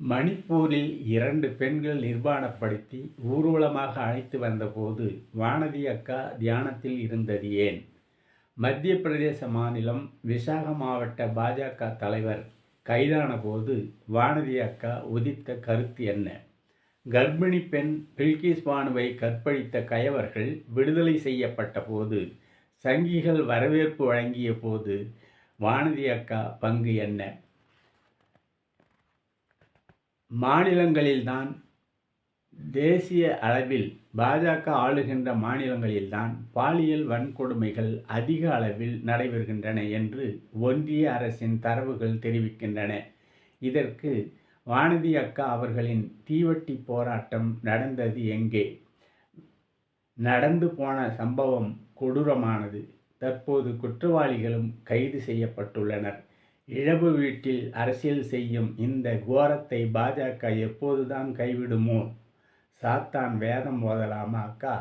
மணிப்பூரில் இரண்டு பெண்கள் நிர்வாணப்படுத்தி ஊர்வலமாக அழைத்து வந்தபோது வானதி அக்கா தியானத்தில் இருந்தது ஏன்? மத்திய பிரதேச மாநிலம் விசாக மாவட்ட பாஜக தலைவர் கைதான போது வானதி அக்கா உதித்த கருத்து என்ன? கர்ப்பிணி பெண் பில்கிஸ் பானுவை கற்பழித்த கயவர்கள் விடுதலை செய்யப்பட்ட போது சங்கிகள் வரவேற்பு வழங்கிய போது வானதி அக்கா பங்கு என்ன? மாநிலங்களில்தான் தேசிய அளவில் பாஜக ஆளுகின்ற மாநிலங்களில்தான் பாலியல் வன்கொடுமைகள் அதிக அளவில் நடைபெறுகின்றன என்று ஒன்றிய அரசின் தரவுகள் தெரிவிக்கின்றன. இதற்கு வானதி அக்கா அவர்களின் தீவட்டி போராட்டம் நடந்தது எங்கே? நடந்து போன சம்பவம் கொடூரமானது. தற்போது குற்றவாளிகளும் கைது செய்யப்பட்டுள்ளனர். இழவு வீட்டில் அரசியல் செய்யும் இந்த கோரத்தை பாஜக எப்போதுதான் கைவிடுமோ? சாத்தான் வேதம் ஓதலாமா அக்கா?